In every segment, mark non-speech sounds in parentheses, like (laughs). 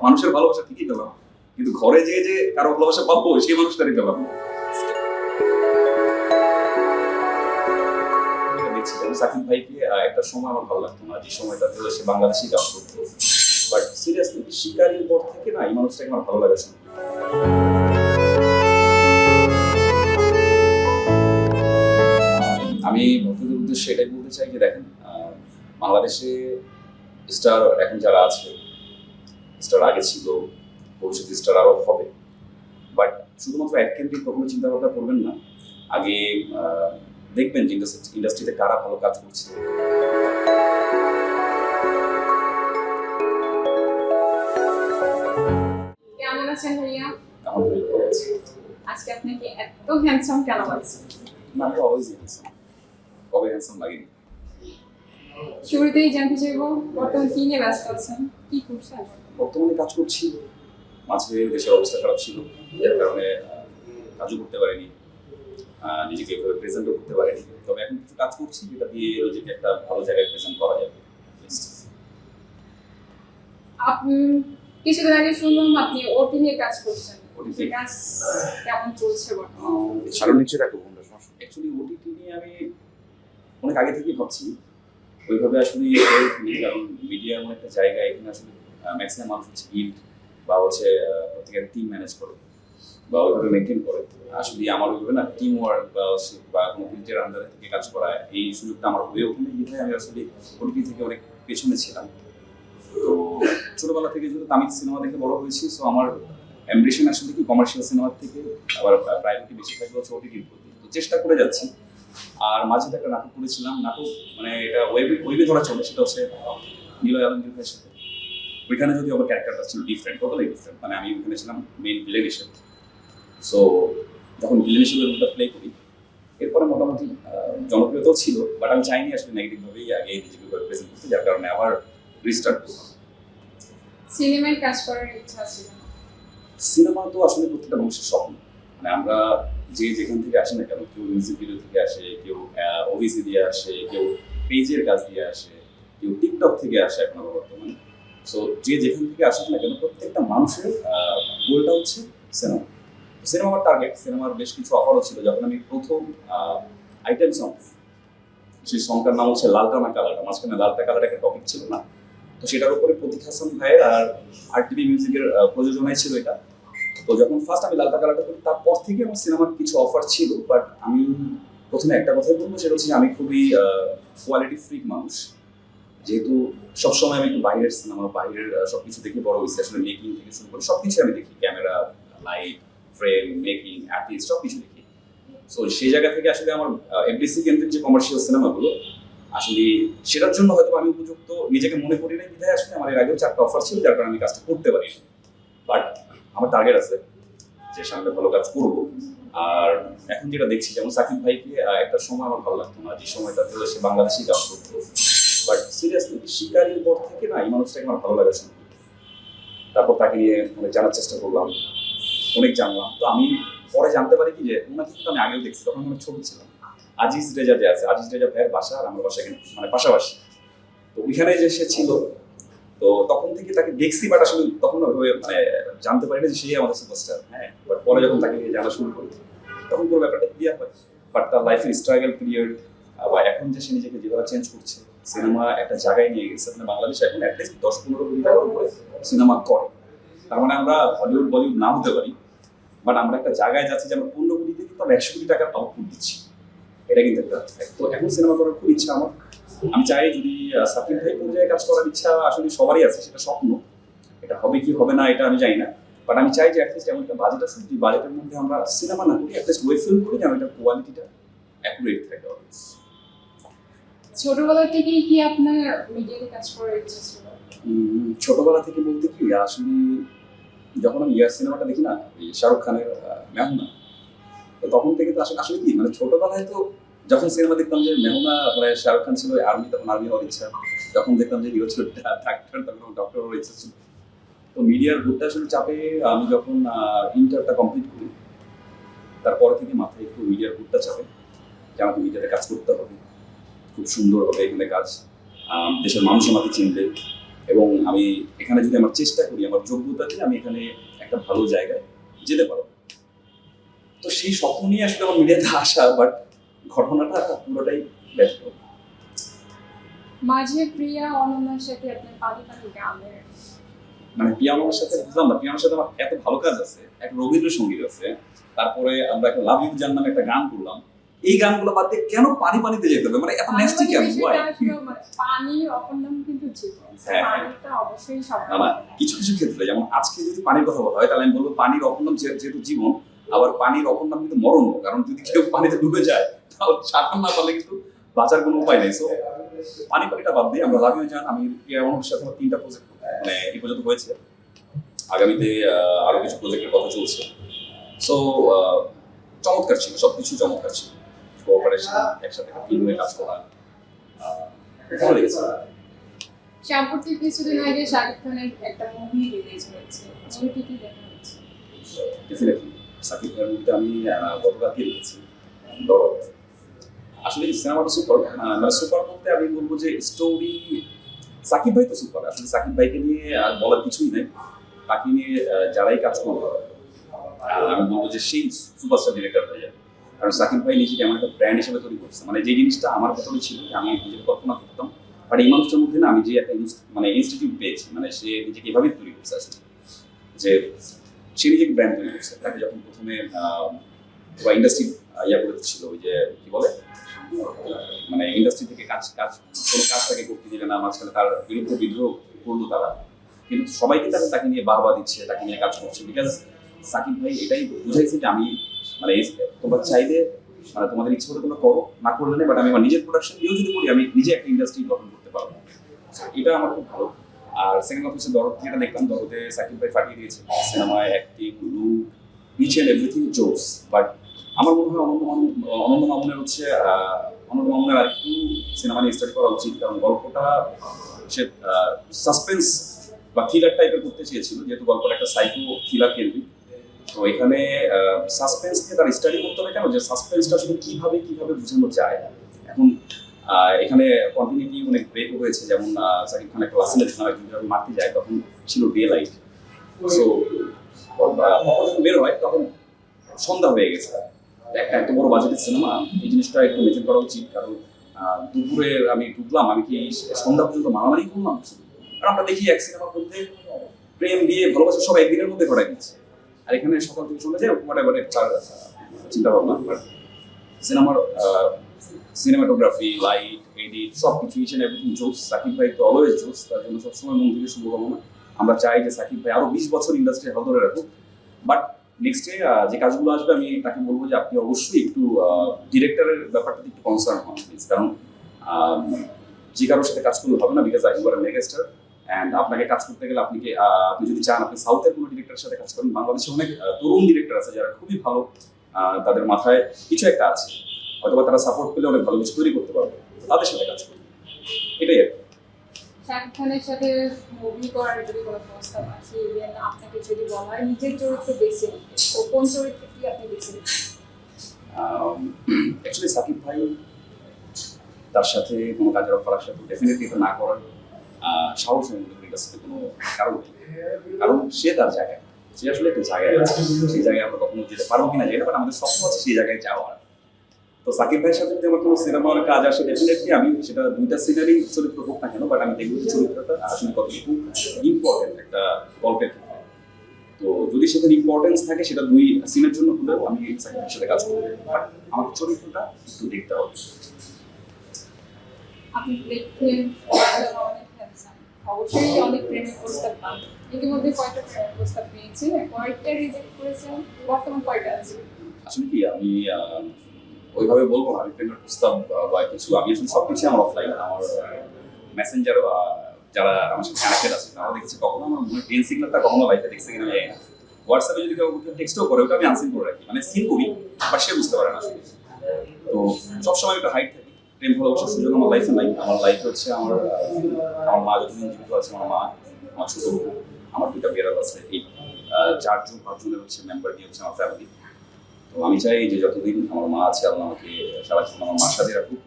মানুষের ভালোবাসা ঠিকই পেলাম। কিন্তু ঘরে যে যে কারও ভালোবাসা পাবো, সেই মানুষটারই পেলাম। সাকিব ভাইকে একটা সময় আমার ভালো লাগতো না। যে সময়টাতে সে বাংলাদেশি কাজ করতো। বাট সিরিয়াসলি শিকারির পর থেকে না এই মানুষটাকে আমার ভালো লাগা শুরু আমি ভক্তদের উদ্দেশ্যে এটাই বলতে চাই যে দেখেন বাংলাদেশে স্টার এখন যারা আছে স্টার আগে ছিল ভবিষ্যতে স্টার আরও হবে। বাট শুধুমাত্র এক কেন্দ্রিক কখনো চিন্তা ভাবনা করবেন না। আগে দেখবেন যে ইন্ডাস্ট্রিতে কারা ভালো কাজ করছে। কেমন আছেন ভাইয়া? আজকে আপনাকে এত হ্যান্ডসাম কেন লাগছে না আমি অলওয়েজ হ্যান্ডসাম কবে হ্যান্ডসাম লাগেনি শুরুতেই জানতে চাইব বর্তমানে কি নিয়ে ব্যস্ত আছেন? কি করছেন বর্তমানে কাজ করছি। মাঝে দেশের অবস্থা খারাপ ছিল। যার কারণে কাজও করতে পারিনি। নিজেকে এভাবে প্রেজেন্টও করতে পারিনি। তবে এখন কিছু কাজ করছি যেটা দিয়ে নিজেকে একটা ভালো জায়গায় প্রেজেন্ট করা যাবে। আপনি কিছুদিন আগে শুনলাম আপনি ওটি নিয়ে কাজ করছেন। OTT? কাজ কেমন চলছে বর্তমানে? সারণ নিচে রাখো ফোনটা সমস্যা অ্যাকচুয়ালি ওটিটি নিয়ে আমি অনেক আগে থেকেই ভাবছি। ওইভাবে আসলে কারণ মিডিয়া এমন একটা জায়গা, এখানে আসলে ম্যাক্সিমাম মানুষ হচ্ছে গিল্ড বা হচ্ছে প্রত্যেকের টিম ম্যানেজ করে বা ওইভাবে মেনটেন করে। আসলে আমার ওইভাবে না টিম ওয়ার্ক বা বা কোনো গিল্ডের আন্ডারে থেকে কাজ করা, এই সুযোগটা আমার হয়ে ওঠেনি বিধায় আমি আসলে ওটিটি থেকে অনেক পেছনে ছিলাম। তো ছোটবেলা থেকে যেহেতু তামিল সিনেমা দেখে বড় হয়েছি সো আমার অ্যাম্বিশন আসলে কি কমার্শিয়াল সিনেমার থেকে, আবার প্রাইভেটি বেশি থাকবে হচ্ছে প্রতি। তো চেষ্টা করে যাচ্ছি। আর মাঝে একটা নাটক করেছিলাম নাটক মানে এটা ওয়েবে ওয়েবে ধরা চলে সেটা হচ্ছে নিলয় আলমগীর ভাইয়ের সাথে। ওইখানে যদি আমার ক্যারেক্টারটা ছিল ডিফারেন্ট টোটালি ডিফারেন্ট মানে আমি ওইখানে ছিলাম মেইন ভিলেন হিসেবে। সো যখন ভিলেন হিসেবে রোলটা প্লে করি এরপরে মোটামুটি জনপ্রিয়তাও ছিল বাট আমি চাইনি আসলে নেগেটিভভাবেই আগে নিজেকে প্রেজেন্ট করতে যার কারণে আবার রিস্টার্ট করলাম। সিনেমায় কাজ করার ইচ্ছা ছিল সিনেমা তো আসলে প্রত্যেকটা মানুষের স্বপ্ন। মানে আমরা যে যেখান থেকে আসে না কেন, কেউ মিউজিক ভিডিও থেকে আসে, কেউ ওভিসি দিয়ে আসে, কেউ পেজের কাজ দিয়ে আসে, কেউ টিকটক থেকে আসে এখন বর্তমানে। সো যে যেখান থেকে আসুক না কেন, প্রত্যেকটা মানুষের গোলটা হচ্ছে সিনেমা সিনেমা আমার টার্গেট সিনেমার বেশ কিছু অফারও ছিল, যখন আমি প্রথম আইটেম সং সেই সংটার নাম হচ্ছে লালটানা কালারটা মাঝখানে লালটা কালার একটা টপিক ছিল না। তো সেটার উপরে প্রতীক হাসান ভাইয়ের আর আর টিভি মিউজিকের প্রযোজনায় ছিল এটা। তো যখন ফার্স্ট আমি লালটা কালারটা করি তারপর থেকে আমার সিনেমার কিছু অফার ছিল বাট আমি প্রথমে একটা কথাই বলব সেটা হচ্ছে আমি খুবই কোয়ালিটি ফ্রিক মানুষ। যেহেতু সবসময় আমি একটু বাইরের সিনেমা বাইরের আহ, সবকিছু দেখে বড় হয়েছে আসলে মেকিং থেকে শুরু করে সবকিছু আমি দেখি। Camera light frame making artist সবকিছু দেখি। সো সেই জায়গা থেকে আসলে আমার এফডিসি কেন্দ্রিক যে কমার্শিয়াল সিনেমাগুলো আসলে সেটার জন্য হয়তো আমি উপযুক্ত নিজেকে মনে করি না বিধায় আসলে আমার এর আগেও চারটা অফার ছিল যার কারণে আমি কাজটা করতে পারি বাট আমার টার্গেট আছে যে সামনে ভালো কাজ করব। আর এখন যেটা দেখছি, যেমন সাকিব ভাইকে একটা সময় আমার ভালো লাগতো না। যে সময়টাতে সে বাংলাদেশি কাজ করতো। বাট সিরিয়াসলি শিকারির পর থেকে না এই মানুষটাকে আমার ভালো লাগা তারপর তাকে নিয়ে অনেক জানার চেষ্টা করলাম, অনেক জানলাম। তো আমি পরে জানতে পারি কি যে ওনাকে কিন্তু আমি আগেও দেখছি, তখন অনেক ছোট ছিলাম। আজিজ রেজা যে আছে, আজিজ রেজা ভাইয়ের বাসা আর আমার বাসা কিন্তু মানে পাশাপাশি। তো ওইখানে যে সে ছিল তো তখন থেকে তাকে দেখছি বাট আসলে তখন ওইভাবে মানে জানতে পারি না যে সেই আমাদের সুপারস্টার হ্যাঁ? বাট পরে যখন তাকে জানা শুরু করি, তখন পুরো ব্যাপারটা ক্লিয়ার হয়। বাট তার লাইফের স্ট্রাগল পিরিয়ড বা এখন যে সে নিজেকে যেভাবে চেঞ্জ করছে সিনেমা একটা জায়গায় নিয়ে গেছে। মানে বাংলাদেশে এখন অ্যাটলিস্ট দশ পনেরো কোটি টাকার উপরে সিনেমা করে। তার মানে আমরা হলিউড বলিউড না হতে পারি বাট আমরা একটা জায়গায় যাচ্ছি যে আমরা পনেরো কোটিতে কিন্তু আমরা একশো কোটি টাকার আউটপুট দিচ্ছি। এটা কিন্তু একটা তো এখন সিনেমা করার খুব ইচ্ছা আমার। আমি চাই যদি সাকিব ভাই পর্যায়ে কাজ করার ইচ্ছা আসলে সবারই আছে সেটা স্বপ্ন। এটা হবে কি হবে না এটা আমি জানি না। বাট আমি চাই যে অ্যাটলিস্ট এমন একটা বাজেট আসুক যে বাজেটের মধ্যে আমরা সিনেমা না করি অ্যাটলিস্ট ওয়েব ফিল্ম করি যেন এটা কোয়ালিটিটা অ্যাকুরেট থাকে। ছোটবেলা থেকেই কি আপনার মিডিয়াতে কাজ করার ইচ্ছা ছিল? ছোটবেলা থেকে বলতে কি আসলে যখন আমি ইয়ার সিনেমাটা দেখি না শাহরুখ খানের মেহুনা তো তখন থেকে তো আসলে আসলে কি মানে ছোটবেলায় তো যখন সিনেমা দেখতাম যে মেহনা মানে শাহরুখ খান ছিল, আর্মি, তখন আর্মি হওয়ার ইচ্ছা। যখন দেখতাম যে হিরো ছিল ডাক্তার তখন ডক্টর হওয়ার ইচ্ছা ছিল। তো মিডিয়ার ভুটটা আসলে চাপে আমি যখন ইন্টারটা কমপ্লিট করি, তারপর থেকে মাথায় একটু মিডিয়ার ভুটটা চাপে যে আমাকে মিডিয়াতে কাজ করতে হবে। খুব সুন্দর হবে এখানে কাজ। দেশের মানুষ আমাকে চিনবে। এবং আমি এখানে যদি আমার চেষ্টা করি, আমার যোগ্যতা দিয়ে আমি এখানে একটা ভালো জায়গায় যেতে পারব। তো সেই স্বপ্ন নিয়ে আসলে আমার মিডিয়াতে আসা বাট ঘটনাটা পুরোটাই ব্যর্থ মাঝে প্রিয়া অনন্যার সাথে আপনার পানি পানি গানের মানে পিয়ানোর সাথে বুঝলাম না পিয়ানোর সাথে আমার এত ভালো কাজ আছে একটা রবীন্দ্রসঙ্গীত আছে তারপরে আমরা একটা লাভ ইউ জান নামে একটা গান করলাম। এই গানগুলো বাদ দিয়ে কেন পানি পানিতে যেতে হবে? মানে এত নেস্টি কেন? পানির অপর নাম কিন্তু জীবন। হ্যাঁ। পানিটা অবশ্যই সব না না কিছু কিছু ক্ষেত্রে যেমন আজকে যদি পানির কথা বলা হয় তাহলে আমি বলব পানির অপর নাম যেহেতু জীবন আবার পানির অপর নাম কিন্তু মরণ কারণ যদি কেউ পানিতে ডুবে যায় তাহলে সাঁতার না পারলে কিন্তু বাঁচার কোনো উপায় নেই। সো পানি পানিটা বাদ দিয়ে আমরা ইউ জান আমি আমার তিনটা প্রজেক্ট মানে এই পর্যন্ত হয়েছে। আগামীতে আরও কিছু প্রজেক্টের কথা চলছে। সো চমৎকার ছিল সবকিছু চমৎকার ছিল। কোঅপারেশন একসাথে টিম হয়ে কাজ করা ভালো লেগেছে। সাম্প্রতিক কিছুদিন আগে শাকিব খানের একটা মুভি রিলিজ হয়েছে। মুভিটি কি দেখা হচ্ছে ডেফিনেটলি সাকিব খানের মুভিটা আমি গতকালকে দেখেছি। আসলে সিনেমাটা সুপার মানে সুপার বলতে আমি বলব যে স্টোরি সাকিব ভাই তো সুপার আসলে সাকিব ভাইকে নিয়ে আর বলার কিছুই নেই। তাকে নিয়ে যারাই কাজ আহ, আমি বলব যে সেই সুপারস্টার ডিরেক্টর হয়ে যাবে কারণ সাকিব ভাই নিজেকে এমন একটা ব্র্যান্ড হিসেবে তৈরি করছে। মানে যে জিনিসটা আমার ভেতরে ছিল আমি নিজেকে কল্পনা করতাম বাট এই মানুষটার মধ্যে না আমি যে একটা মানে ইনস্টিটিউট পেয়েছি মানে সে নিজেকে এভাবেই তৈরি করছে আসলে। যে সে নিজেকে ব্র্যান্ড তৈরি করছে। তাকে যখন প্রথমে বা ইন্ডাস্ট্রি ইয়া করে ছিল ওই যে, কি বলে? মানে ইন্ডাস্ট্রি থেকে কাজ কাজ, কোনো কাজ তাকে করতে দিলে না, মাঝখানে তার বিরুদ্ধে বিদ্রোহ করল তারা। কিন্তু সবাইকে তাকে তাকে নিয়ে বাহবা দিচ্ছে, তাকে নিয়ে কাজ করছে। বিকজ সাকিব ভাই এটাই বুঝাইছে যে আমি মানে তোমরা চাইলে মানে তোমাদের ইচ্ছে করে তোমরা করো, না করলে বাট আমি আমার নিজের প্রোডাকশন দিয়েও যদি করি, আমি নিজে একটা ইন্ডাস্ট্রি গঠন করতে পারব। এটা আমার খুব ভালো। সেকেন্ড কথা হচ্ছে দরদ যেটা দেখলাম দরদে সাকিব ভাই ফাটিয়ে দিয়েছে। সিনেমায় acting look each and everything জোস বাট আমার মনে হয় অনন্ত মামুন অনন্ত মামুনের হচ্ছে আহ, অনন্ত মামুনের আরেকটু সিনেমা নিয়ে স্টাডি করা উচিত। কারণ গল্পটা সে সাসপেন্স বা থ্রিলার টাইপের করতে চেয়েছিল যেহেতু গল্পটা একটা সাইকো থ্রিলার কেন্দ্রিক। তো এখানে সাসপেন্স নিয়ে তার স্টাডি করতে হবে কেন? যে সাসপেন্সটা আসলে কীভাবে কীভাবে বোঝানো যায়? এখন এখানে কন্টিনিউটি অনেক ব্রেক হয়েছে। যেমন সাকিব খান একটা নামে একজন যখন মারতে যায়, তখন ছিল ডে লাইট সো বের হয়, তখন সন্ধ্যা হয়ে গেছে। একটা এত বড় বাজেটের সিনেমা এই জিনিসটা একটু মেনটেন করা উচিত। কারণ দুপুরে আমি ঢুকলাম আমি কি সন্ধ্যা পর্যন্ত মারামারি করলাম? কারণ আমরা দেখি এক সিনেমার মধ্যে প্রেম, বিয়ে, ভালোবাসা সব একদিনের মধ্যে ঘটাই দিচ্ছে। আর এখানে সকাল থেকে চলে যায় হোয়াট এভার তার চিন্তা ভাবনা সিনেমার সিনেমাটোগ্রাফি লাইট এডিট সব কিছু ইচ এন্ড এভরিথিং জোস সাকিব ভাই তো অলওয়েজ জোস তার জন্য সবসময় মন থেকে শুভকামনা আমরা চাই যে সাকিব ভাই আরও বিশ বছর ইন্ডাস্ট্রি হাল ধরে রাখুক। বাট নেক্সটে যে কাজগুলো আসবে, আমি তাকে বলব যে আপনি অবশ্যই একটু ডিরেক্টরের ব্যাপারটাতে একটু কনসার্ন হন প্লিজ কারণ যে কারোর সাথে কাজ করলে হবে না because I you are megastar and আপনাকে কাজ করতে গেলে আপনি আপনি যদি চান, আপনি সাউথের কোনো ডিরেক্টরের সাথে কাজ করেন, বাংলাদেশে অনেক তরুণ ডিরেক্টর আছে যারা খুবই ভালো তাদের মাথায় কিছু একটা আছে। হয়তোবা তারা সাপোর্ট পেলে অনেক ভালো কিছু তৈরি করতে পারবে। তাদের সাথে কাজ করবে এটাই আর শাকিব খানের সাথে মুভি করার যদি কোনো প্রস্তাব আছে ইভেন আপনাকে যদি বলা হয় নিজের চরিত্র বেছে নিতে তো কোন চরিত্রটি আপনি বেছে অ্যাকচুয়ালি সাকিব ভাই তার সাথে কোনো কাজের অফার আসলে তো ডেফিনেটলি এটা না করার আহ, সাহস আমি মনে করি কাছে কোনো কারণ সে তার জায়গায় সে আসলে একটা জায়গায় আছে। সেই জায়গায় আমরা কখনো যেতে পারব কিনা না বাট আমাদের স্বপ্ন আছে সেই জায়গায় যাওয়ার। তো সাকিব ভাইয়ের সাথে যদি আমার কোনো সিনেমা সিনেমার কাজ আসে ডেফিনেটলি আমি সেটা দুইটা সিনারি চরিত্র হোক না কেন বাট আমি দেখব চরিত্রটা আসলে কতটুকু ইম্পর্টেন্ট একটা গল্পের ক্ষেত্রে। তো যদি সেখানে ইম্পর্টেন্স থাকে সেটা দুই সিনের জন্য হলেও আমি সাকিবের সাথে কাজ করব। বাট আমার চরিত্রটা একটু দেখতে হবে। আপনি দেখতেন অবশ্যই অনেক প্রেমের প্রস্তাব পান। ইতিমধ্যে কয়টা প্রেমের প্রস্তাব পেয়েছেন কয়েকটা রিজেক্ট করেছেন বর্তমান কয়টা আছে? আসলে কি আমি ওইভাবে বলব না, আমি প্রস্তাব বা কিছু আমি আসলে সব কিছু আমার অফলাইন আমার মেসেঞ্জারও যারা আমার সাথে কানেক্টেড আছে তারা দেখেছে। কখনো আমার মনে পেন সিগন্যালটা কখনো লাইফে দেখছে কিনা জানি না। হোয়াটসঅ্যাপে যদি কেউ টেক্সটও করে, ওটা আমি আনসিন করে রাখি। মানে সিন করি বাট সে বুঝতে পারে না আসলে। তো সবসময় একটা হাইট থাকি। প্রেম, ভালোবাসার সুযোগ আমার লাইফে নাই। আমার লাইফ হচ্ছে আমার আমার মা যতদিন জীবিত আছে, আমার মা, আমার ছোট আমার দুটা বেড়াল আছে, এই চারজন, পাঁচজনের হচ্ছে মেম্বার নিয়ে হচ্ছে আমার ফ্যামিলি তো আমি চাই যে যতদিন আমার মা আছে, আল্লাহ আমাকে সারা জীবন আমার মার সাথে রাখুক,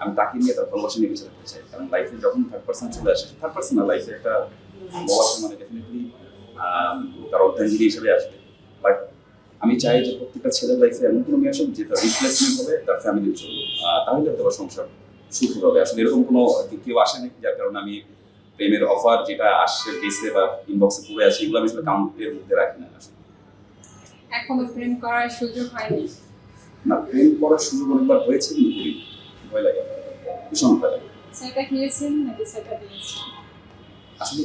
আমি তাকে নিয়ে তার ভালোবাসা নিয়ে বেঁচে থাকতে চাই। কারণ লাইফে যখন থার্ড পার্সন চলে আসে থার্ড পার্সন না লাইফে একটা ভালোবাসা মানে ডেফিনেটলি তার অর্ধাঙ্গিনী হিসেবে আসবে। বাট আমি চাই যে প্রত্যেকটা ছেলের লাইফে এমন কোনো মেয়ে আসুক যে তার রিপ্লেসমেন্ট হবে, তার ফ্যামিলির জন্য। তাহলে বা সংসার সুখী হবে। আসলে এরকম কোনো কেউ আসেনি যার কারণে আমি প্রেমের অফার যেটা আসছে কেসে বা ইনবক্সে পড়ে আছে, এগুলো আমি আসলে কাউন্টের মধ্যে রাখি না। আসলে এখনও প্রেম করার সুযোগ হয়নি। না প্রেম করার সুযোগ অনেকবার হয়েছে কিন্তু ভয় লাগে। ভীষণ ভয় লাগে। সেটা খেয়েছেন নাকি সেটা দিয়েছেন? আসলে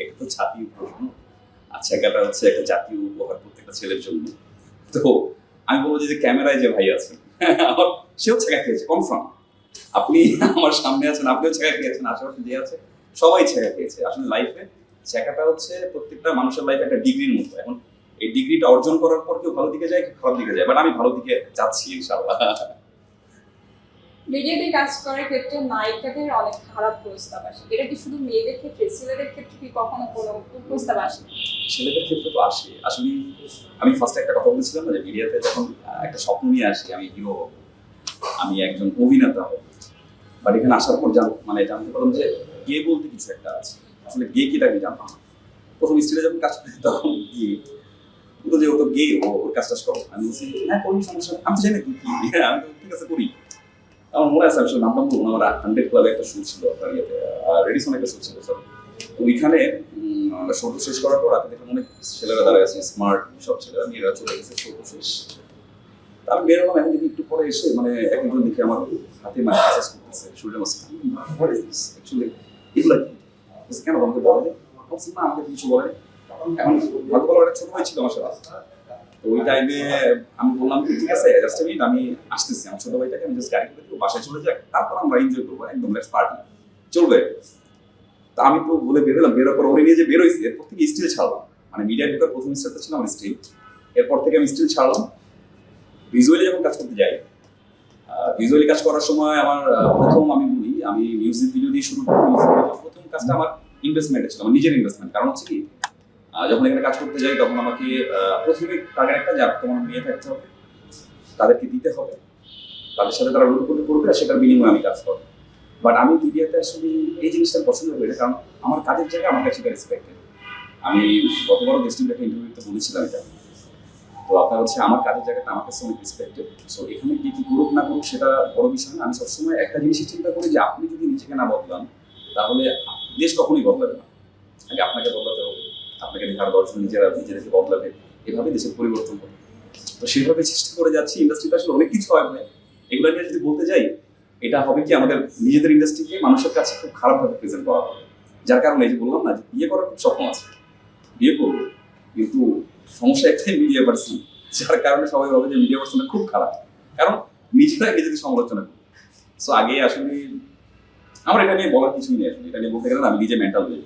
এটা তো জাতীয় প্রশ্ন। আচ্ছা এটা হচ্ছে একটা জাতীয় উপহার প্রত্যেকটা ছেলের জন্য। তো আমি বলব যে যে ক্যামেরায় যে ভাই আছেন আমার সেও ছেঁকা খেয়েছে কনফার্ম আপনি আমার সামনে আছেন আপনিও ছেঁকা খেয়েছেন আশেপাশে যে আছে সবাই ছেঁকা খেয়েছে। আসলে লাইফে ছেঁকাটা হচ্ছে প্রত্যেকটা মানুষের লাইফে একটা ডিগ্রির মতো। এখন এই ডিগ্রিটা অর্জন করার পর কেউ ভালো দিকে যায় কেউ খারাপ দিকে যায়। বাট আমি ভালো দিকে যাচ্ছি ইনশাআল্লাহ। মিডিয়াতে কাজ করার ক্ষেত্রে নায়িকাদের অনেক খারাপ প্রস্তাব আসে। এটা কি শুধু মেয়েদের ক্ষেত্রে? ছেলেদের ক্ষেত্রে কি কখনো কোনো প্রস্তাব আসে? ছেলেদের ক্ষেত্রে তো আসে। আসলে আমি ফার্স্ট একটা কথা বলেছিলাম না যে মিডিয়াতে যখন একটা স্বপ্ন নিয়ে আসি আমি হিরো হব আমি একজন অভিনেতা হব। বাট এখানে আসার পর জান মানে জানতে পারলাম যে গে বলতে কিছু একটা আছে। আসলে গে কি আমি জানতাম প্রথম স্টেজে যখন কাজ করি তখন গে তো যে ও তো গে ও ওর কাজ টাজ করো আমি বলছি হ্যাঁ করি সমস্যা আমি তো জানি কি? আমি তো ঠিক আছে করি আমার মনে আছে আসলে নামটা বলব না, আমার হান্ড্রেড ক্লাবে একটা শো ছিল আপনার ইয়েতে রেডিসন একটা শো ছিল স্যার তো ওইখানে শোটো শেষ করার পর রাতে দেখলাম অনেক ছেলেরা দাঁড়ায় আছে স্মার্ট সব ছেলেরা মেয়েরা চলে গেছে শোটো শেষ আমি বেরোলাম এখন দেখি একটু পরে এসে মানে একজন দেখে আমার হাতে মানে মেসেজ করতেছে শরীরে মাসে অ্যাকচুয়ালি এগুলো কেন আমাকে বলে না। আমাকে কিছু বলে এখন ভাগ্য ভালো একটা ছোট ভাই ছিল আমার সাথে। তো ওই টাইমে আমি বললাম, ঠিক আছে জাস্ট মিনিট আমি আসতেছি। আমার ছোট ভাইটাকে আমি জাস্ট গাড়ি করে দিব, বাসায় চলে যাক, তারপর আমরা এনজয় করব, একদম লেটস পার্টি চলবে। তা আমি তো বলে বেরোলাম বেরোর পর ওরে নিয়ে যে বেরোইছি এরপর থেকে স্টিল ছাড়লাম। মানে মিডিয়া ঢোকার প্রথম স্টারটা ছিল আমার স্টিল এরপর থেকে আমি স্টিল ছাড়লাম। ভিজুয়ালি যখন কাজ করতে যাই ভিজুয়ালি কাজ করার সময় আমার প্রথম আমি বলি, আমি মিউজিক ভিডিও দিয়ে শুরু করি প্রথম কাজটা আমার ইনভেস্টমেন্ট ছিল, আমার নিজের ইনভেস্টমেন্ট কারণ হচ্ছে কি যখন এখানে কাজ করতে যাই, তখন আমাকে প্রথমে টার্গেট একটা যাক, তোমার মেয়ে থাকতে হবে, তাদেরকে দিতে হবে, তাদের সাথে তারা রোল করবে আর সেটার বিনিময়ে আমি কাজ করব। বাট আমি মিডিয়াতে আসলে এই জিনিসটা পছন্দ করি কারণ আমার কাজের জায়গায় আমার কাছে রেসপেক্টেড আমি গতবার দেশটির একটা ইন্টারভিউতে বলেছিলাম এটা। তো আপনার হচ্ছে আমার কাজের জায়গাটা আমার কাছে অনেক রেসপেক্টেড সো এখানে কি কি করুক না করুক সেটা বড় বিষয় না। আমি সবসময় একটা জিনিসই চিন্তা করি যে আপনি যদি নিজেকে না বদলান, তাহলে দেশ কখনোই বদলাবে না। আগে আপনাকে বদলাতে আপনাকে দেখার দর্শন নিজেরা নিজেদেরকে বদলাবে। এভাবে দেশের পরিবর্তন হবে। তো সেভাবে চেষ্টা করে যাচ্ছি ইন্ডাস্ট্রিতে আসলে অনেক কিছু হয় এগুলো নিয়ে যদি বলতে যাই, এটা হবে কি আমাদের নিজেদের ইন্ডাস্ট্রিকে মানুষের কাছে খুব খারাপভাবে প্রেজেন্ট করা হবে। যার কারণে যে বললাম না যে বিয়ে করার খুব স্বপ্ন আছে। বিয়ে করব, কিন্তু সমস্যা একটাই মিডিয়া পার্সন যার কারণে সবাই ভাবে যে মিডিয়া পার্সনটা খুব খারাপ। কারণ নিজেরাই নিজেদের সমালোচনা করি। সো আগে আসলে, আমার এটা নিয়ে বলার কিছুই নেই। আসলে এটা নিয়ে বলতে গেলে আমি নিজে মেন্টাল হয়ে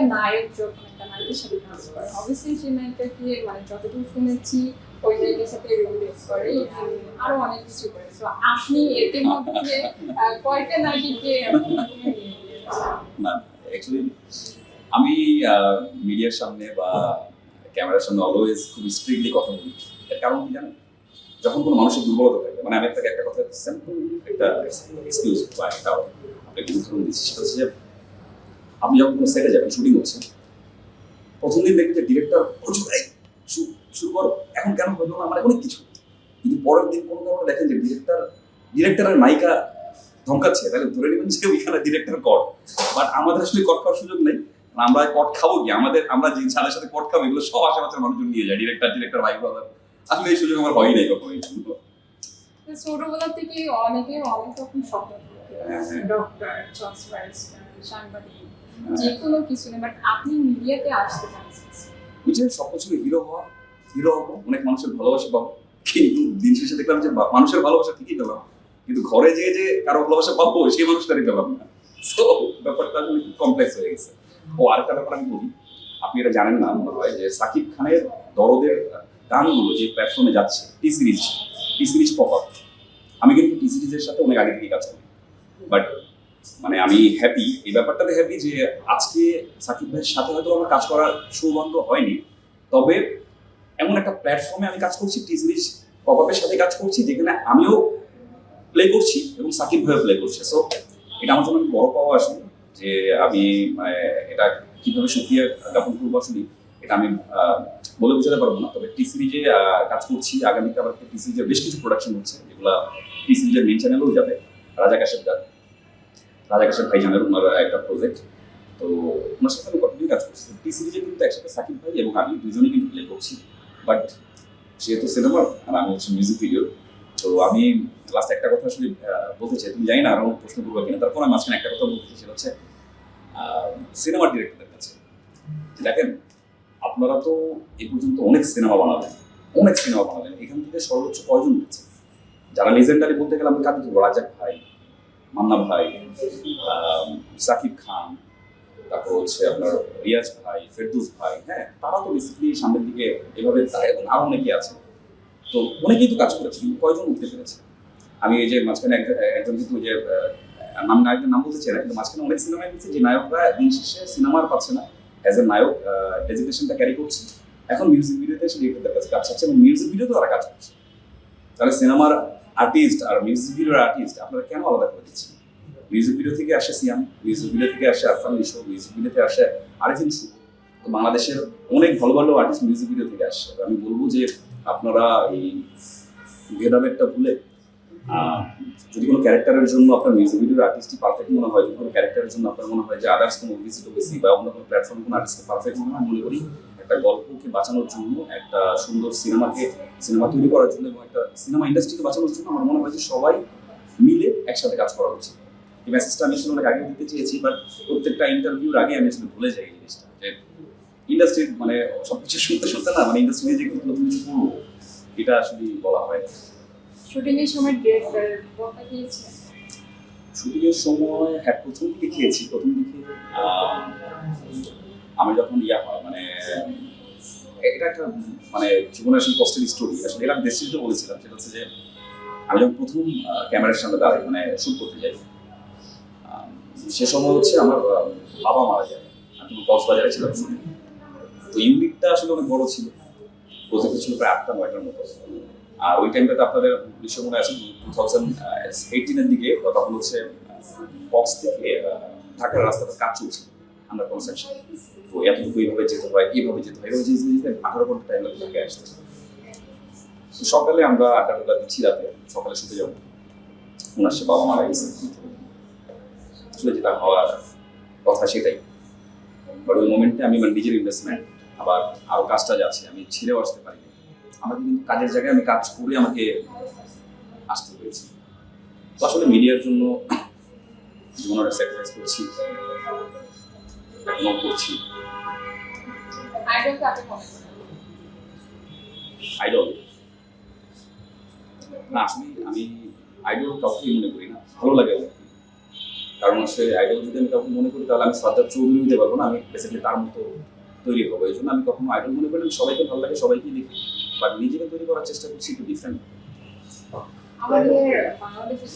একটা নায়ক যখন একটা নায়কের সাথে কাজ করে। অবশ্যই সেই নায়িকাকে মানে যতটুকু শুনেছি, ওই নায়কের সাথে করে আরও অনেক কিছু করে। তো আপনি এতে মধ্যে কয়টা নায়িকাকে আমি (laughs) মিডিয়ার সামনে বা ক্যামেরার সামনে অলওয়েজ খুব স্ট্রিক্টলি কথা বলি। এর কারণ কি জানেন? যখন কোনো মানুষের দুর্বলতা থাকে মানে আমি আপনাকে একটা কথা সিম্পল একটা এক্সকিউজ বা একটা আপনাকে উদাহরণ দিচ্ছি, সেটা হচ্ছে আপনি যখন কোনো সেটে যাবেন শুটিং হচ্ছে প্রথম দিন দেখবেন যে ডিরেক্টর প্রচুর শুরু করো এখন কেন হলো না? মানে অনেক কিছু। কিন্তু পরের দিন কোনো কারণে দেখেন যে ডিরেক্টর ডিরেক্টরের নায়িকা ধমকাচ্ছে। তাহলে ধরে নেবেন যে ওইখানে ডিরেক্টর কট বাট আমাদের আসলে কট খাওয়ার সুযোগ নেই। আমরা কট খাব কি? আমাদের আমরা যে ছাদের সাথে কট খাব এগুলো সব আশেপাশের মানুষজন নিয়ে যায় ডিরেক্টর ডিরেক্টর ভাই ব্রাদার আসলে এই সুযোগ আমার হয়ই নাই কখনোই। ছোটবেলা থেকে অনেকে অনেক রকম স্বপ্ন হ্যাঁ, হ্যাঁ। ডক্টর সাংবাদিক। যে কোনো কিছু নেই বাট আপনি মিডিয়াতে আসতে ওই যে স্বপ্ন ছিল হিরো হওয়া হিরো হব, অনেক মানুষের ভালোবাসা পাবো। কিন্তু দিন শেষে দেখলাম যে মানুষের ভালোবাসা ঠিকই পেলাম কিন্তু ঘরে যে যে কারও ভালোবাসা পাবো, সেই মানুষটারই পেলাম না। তো ব্যাপারটা আসলে খুব কমপ্লেক্স হয়ে গেছে। ও আরেকটা ব্যাপার আমি বলি, আপনি এটা জানেন না মনে হয় যে সাকিব খানের দরদের গানগুলো যে প্ল্যাটফর্মে যাচ্ছে T Series T Series pop up আমি কিন্তু টি সিরিজের সাথে অনেক আগে থেকে কাজ করি। বাট মানে আমি হ্যাপি এই ব্যাপারটাতে হ্যাপি যে আজকে সাকিব ভাইয়ের সাথে হয়তো আমার কাজ করার সৌভাগ্য হয়নি। তবে এমন একটা প্ল্যাটফর্মে আমি কাজ করছি টি সিরিজ সাথে কাজ করছি, যেখানে আমিও প্লে করছি এবং সাকিব ভাইও প্লে করছে। সো এটা আমার জন্য বড় পাওয়া আসলে যে আমি এটা কীভাবে সুক্রিয়া জ্ঞাপন করব আসলে এটা আমি বলে বোঝাতে পারব না। তবে টি সিরিজে কাজ করছি। আগামীতে আবার টি সিরিজের বেশ কিছু প্রোডাকশন হচ্ছে, যেগুলো টি সিরিজের মেন চ্যানেলেও যাবে, রাজা কাশেপ দা রাজা কাশেপ ভাইজানের ওনার একটা প্রজেক্ট তো ওনার সাথে আমি কন্টিনিউ কাজ করছি। টি সিরিজে কিন্তু একসাথে সাকিব ভাই এবং আমি দুজনেই কিন্তু প্লে করছি। বাট যেহেতু সিনেমা আর আমি হচ্ছে মিউজিক ভিডিও তো আমি লাস্ট একটা কথা আসলে বলতে চাই। তুমি জানি না আরও প্রশ্ন করব কিনা। তারপর আমি মাঝখানে একটা কথা বলতে চাই, সেটা হচ্ছে সিনেমার ডিরেক্টরদের কাছে। দেখেন, আপনারা তো এ পর্যন্ত অনেক সিনেমা বানালেন। অনেক সিনেমা বানালেন। এখান থেকে সর্বোচ্চ কয়জন উঠেছে যারা লেজেন্ডারি বলতে গেলে আমি ধরবো রাজাক ভাই মান্না ভাই সাকিব খান, তারপর হচ্ছে আপনার রিয়াজ ভাই, ফেরদুস ভাই হ্যাঁ তারা তো বেসিক্যালি সামনের দিকে এভাবে যায় এবং আরও অনেকে আছে। তো অনেকেই তো কাজ করেছে কয়জন উঠতে পেরেছে? আমি এই যে মাঝখানে একজন কিন্তু যে নাম নায়কের নাম বলতে চাই না, কিন্তু মাঝখানে অনেক সিনেমা গেছে যে নায়করা দিন শেষে সিনেমার পাচ্ছে না অ্যাজ এ নায়ক ডেজিগনেশনটা ক্যারি করছে। এখন মিউজিক ভিডিওতে এসে ডিরেক্টরদের কাছে কাজ করছে এবং মিউজিক ভিডিওতে তারা কাজ করছে। তাহলে সিনেমার আর্টিস্ট আর মিউজিক ভিডিওর আর্টিস্ট আপনারা কেন আলাদা করে দিচ্ছেন? মিউজিক ভিডিও থেকে আসে সিয়াম মিউজিক ভিডিও থেকে আসে আরফান নিশো মিউজিক ভিডিওতে আসে আরিফিন শুভ তো বাংলাদেশের অনেক ভালো ভালো আর্টিস্ট মিউজিক ভিডিও থেকে আসে। আমি বলব যে আপনারা এই ভেদাভেদটা ভুলে যদি কোনো ক্যারেক্টারের জন্য আপনার মিউজিক ভিডিওর আর্টিস্টই পারফেক্ট মনে হয়, যদি কোনো ক্যারেক্টারের জন্য আপনার মনে হয় যে আদার্স কোনো বেশি বা অন্য কোনো প্ল্যাটফর্ম কোনো আর্টিস্টকে পারফেক্ট মনে হয় মনে করি একটা গল্পকে বাঁচানোর জন্য একটা সুন্দর সিনেমাকে সিনেমা তৈরি করার জন্য এবং একটা সিনেমা ইন্ডাস্ট্রিকে বাঁচানোর জন্য আমার মনে হয় যে সবাই মিলে একসাথে কাজ করা উচিত। এই মেসেজটা আমি আসলে অনেক আগে দিতে চেয়েছি বাট প্রত্যেকটা ইন্টারভিউর আগে আমি আসলে ভুলে যাই এই জিনিসটা যে ইন্ডাস্ট্রি মানে সবকিছু শুনতে শুনতে না মানে ইন্ডাস্ট্রি নিয়ে যে কিছু নতুন কিছু করব এটা আসলে বলা হয় শুটিং এর সময় ডিরেক্টর বকা দিয়েছে শুটিং এর সময় হ্যাঁ প্রথম দিকে খেয়েছি প্রথম দিকে আমি যখন ইয়া হয় মানে এটা একটা মানে জীবনের আসলে কষ্টের স্টোরি আসলে এটা আমি দেশটিতে বলেছিলাম, সেটা হচ্ছে যে, আমি যখন প্রথম ক্যামেরার সামনে দাঁড়াই মানে শুট করতে যাই সে সময় হচ্ছে আমার বাবা মারা যায়। আমি কক্সবাজারে ছিলাম। তো ইউনিটটা আসলে অনেক বড় ছিল। প্রজেক্ট ছিল প্রায় আটটা, নয়টার মতো। আর ওই টাইমটাতে আপনাদের নিশ্চয় মনে আছে টু থাউজেন্ড এইটিনের দিকে তখন হচ্ছে বক্স থেকে ঢাকার রাস্তাটা কাজ চলছে আন্ডার কনস্ট্রাকশন তো এতটুকু এইভাবে যেতে হয়, এইভাবে যেতে হয় এইভাবে যেতে যেতে আঠারো ঘণ্টা টাইম লাগে আসতে। তো সকালে আমরা আড্ডা টাড্ডা দিচ্ছি রাতে, সকালে শুতে যাব। ওনার সে বাবা মারা গেছে। আসলে যেটা হওয়ার কথা সেটাই। বাট ওই মোমেন্টে আমি আমার নিজের ইনভেস্টমেন্ট আবার আরও কাজ টাজ আছে, আমি ছেড়েও আসতে পারি আমাকে কিন্তু কাজের জায়গায় আমি কাজ করে আমাকে আসতে হয়েছে। তো আসলে মিডিয়ার জন্য জীবন অনেক স্যাক্রিফাইস করছি। এখনও করছি না আসলে আমি আইডল কাউকেই মনে করি না। ভালো লাগে কারণ হচ্ছে আইডল যদি আমি কাউকে মনে করি, তাহলে আমি সাজ্জাদ চৌধুরী হতে পারব না। আমি বেসিক্যালি তার মতো তৈরি হব। এই জন্য আমি কখনো আইডল মনে করি সবাইকে ভালো লাগে সবাইকেই দেখি। বাট নিজেকে তৈরি করার চেষ্টা করছি একটু ডিফারেন্ট আমাদের বাংলাদেশের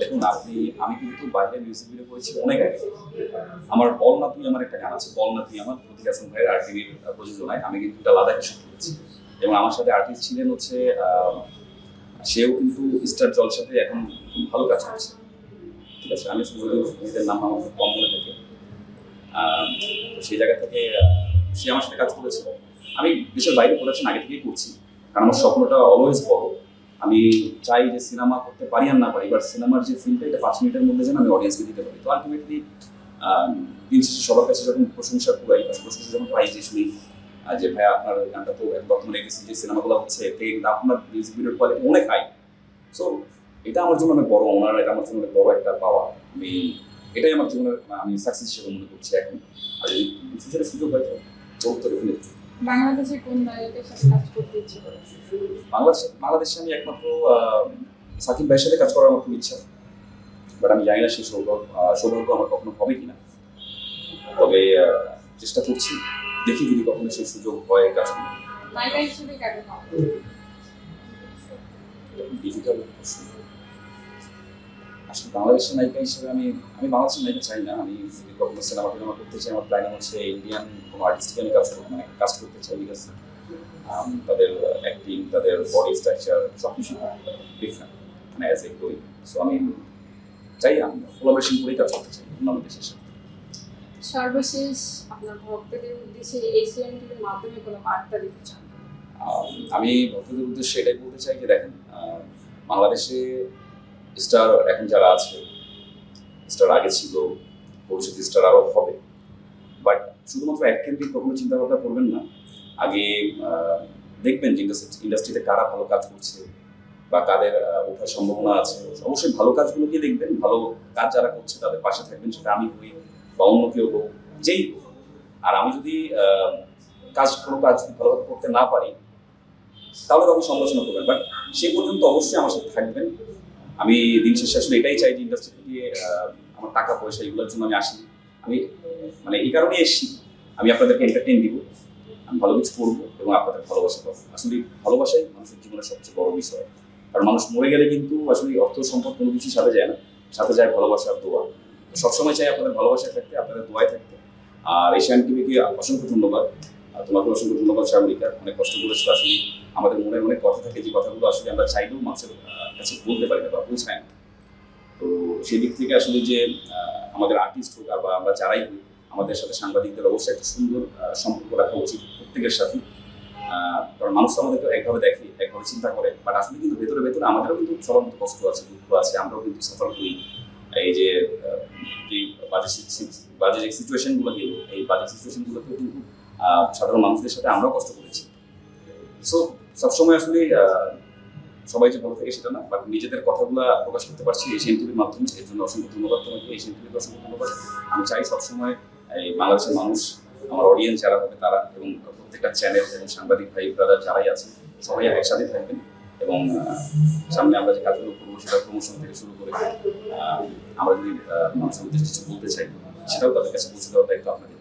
দেখুন, আপনি, আমি কিন্তু বাইরে মিউজিক ভিডিও করেছি, অনেক। আগে আমার বল না আমার একটা গান আছে বল না আমার প্রতীক হাসান ভাইয়ের আর্টিভির প্রযোজনায় আমি কিন্তু এটা লাদাখে শুট করেছি। এবং আমার সাথে আর্টিস্ট ছিলেন হচ্ছে সেও কিন্তু স্টার জলসাতে এখন ভালো কাজ করছে। ঠিক আছে? আমি শুধু নাম আমার কম মনে থাকে। সেই জায়গা থেকে সে আমার সাথে কাজ করেছে। আমি দেশের বাইরে প্রোডাকশন আগে থেকেই করছি, কারণ আমার স্বপ্নটা অলওয়েজ বড়। আমি চাই যে সিনেমা করতে পারি আর না পারি বাট সিনেমার যে ফিল্মটা এটা পাঁচ মিনিটের মধ্যে যেন আমি অডিয়েন্সকে দিতে পারি। তো আলটিমেটলি দিন শেষে সবার কাছে যখন প্রশংসা বা প্রশংসা যখন পাই যে শুনি যে ভাই আপনার গানটা তো বর্তমানে গেছি যে সিনেমাগুলো হচ্ছে আপনার মিউজিক ভিডিওর কোয়ালিটি অনেক হাই সো এটা আমার জন্য অনেক বড় অনার এটা আমার জন্য অনেক বড় একটা পাওয়া আমি এটাই আমার জীবনের আমি সাকসেস হিসেবে মনে করছি এখন। আর এই ফিউচারে সুযোগ হয় তো তো বাংলাদেশে কোন নায়কের সাথে কাজ করতে ইচ্ছে করে? বাংলাদেশ বাংলাদেশে আমি একমাত্র সাকিব ভাইয়ের সাথে কাজ করার আমার খুব ইচ্ছা। বাট আমি জানি না সেই সৌভাগ্য আমার কখনো হবে কিনা। তবে চেষ্টা করছি। দেখি যদি কখনো সেই সুযোগ হয় কাজ। করি পাওয়া ডিফিকাল্ট আসলে বাংলাদেশের নায়িকা হিসেবে আমি আমি বাংলাদেশের নায়িকা চাই না। আমি যদি কখনো সিনেমা টিনেমা করতে চাই আমার প্ল্যানিং হচ্ছে ইন্ডিয়ান কোনো আর্টিস্টকে আমি কাজ মানে কাজ করতে চাই বিকজ তাদের অ্যাক্টিং তাদের বডি স্ট্রাকচার সব কিছু ডিফারেন্ট মানে অ্যাজ এ গ্রোয়িং সো আমি চাই আমি কোলাবোরেশন করেই কাজ করতে চাই অন্যান্য দেশের সাথে। সর্বশেষ আপনার ভক্তদের উদ্দেশ্যে এশিয়ান টিভির মাধ্যমে কোনো বার্তা দিতে চান? আমি ভক্তদের উদ্দেশ্যে এটাই বলতে চাই যে দেখেন বাংলাদেশে স্টার এখন যারা আছে স্টার আগে ছিল, ভবিষ্যতে স্টার আরও হবে। বাট শুধুমাত্র এক কেন্দ্রিক কখনো চিন্তা ভাবনা করবেন না। আগে দেখবেন যে ইন্ডাস্ট্রিতে কারা ভালো কাজ করছে বা কাদের ওঠার সম্ভাবনা আছে। অবশ্যই ভালো কাজগুলোকে দেখবেন, ভালো কাজ যারা করছে তাদের পাশে থাকবেন, সেটা আমি হই বা অন্য কেউ হোক, যেই আর আমি যদি কাজ, কোনো কাজ যদি ভালোভাবে করতে না পারি, তাহলে তখন সমালোচনা করবেন বাট সে পর্যন্ত অবশ্যই আমার সাথে থাকবেন। আমি দিন শেষে আসলে এটাই চাই যে ইন্ডাস্ট্রি থেকে আমার টাকা, পয়সা এগুলোর জন্য আমি আসি। আমি মানে এই কারণে এসেছি। আমি আপনাদেরকে এন্টারটেইন দিব। আমি ভালো কিছু করব এবং আপনাদের ভালোবাসা পাবো। আসলে ভালোবাসাই মানুষের জীবনের সবচেয়ে বড় বিষয়। কারণ মানুষ মরে গেলে কিন্তু আসলে অর্থ সম্পদ কোনো কিছুর সাথে যায় না। সাথে যায় ভালোবাসা আর দোয়া। সবসময় চাই আপনাদের ভালোবাসায় থাকতে, আপনাদের দোয়ায় থাকতে। আর এশিয়ান টিভিকে অসংখ্য ধন্যবাদ। তোমাকে অসংখ্য ধন্যবাদ, শ্যামলিকা। অনেক কষ্ট করেছ আসলে। আমাদের মনে অনেক কথা থাকে যে কথাগুলো আসলে আমরা চাইলেও মানুষের কাছে বলতে পারি না বা পৌঁছায় না। তো সেই দিক থেকে আসলে যে আমাদের আর্টিস্ট হোক বা আমরা যারাই হই আমাদের সাথে সাংবাদিকদের অবশ্যই একটা সুন্দর সম্পর্ক রাখা উচিত প্রত্যেকের সাথে। কারণ মানুষ তো আমাদেরকে একভাবে দেখে, একভাবে চিন্তা করে। বাট আসলে কিন্তু ভেতরে ভেতরে আমাদেরও কিন্তু সবার মতো কষ্ট আছে, দুঃখ আছে, আমরাও কিন্তু সাফার করি। এই যে এই বাজে বাজে যে সিচুয়েশনগুলো গেল এই বাজে সিচুয়েশনগুলোতেও কিন্তু সাধারণ মানুষদের সাথে আমরাও কষ্ট করেছি। সো সবসময় আসলে সবাই যে ভালো থাকে সেটা না বাট নিজেদের কথাগুলো প্রকাশ করতে পারছি এশিয়ান টিভির মাধ্যমে, এর জন্য অসংখ্য ধন্যবাদ তোমাকে, এশিয়ান টিভিকে অসংখ্য ধন্যবাদ। আমি চাই সবসময় এই বাংলাদেশের মানুষ, আমার অডিয়েন্স যারা হবে তারা এবং প্রত্যেকটা চ্যানেল এবং সাংবাদিক ভাই ব্রাদার যারাই আছে, সবাই একসাথে থাকবেন এবং সামনে আমরা যে কাজগুলো করব সেটা প্রমোশন থেকে শুরু করে আমরা যদি মানুষের উদ্দেশ্যে কিছু বলতে চাই, সেটাও তাদের কাছে পৌঁছে দেওয়ার দায়িত্ব আপনাদের।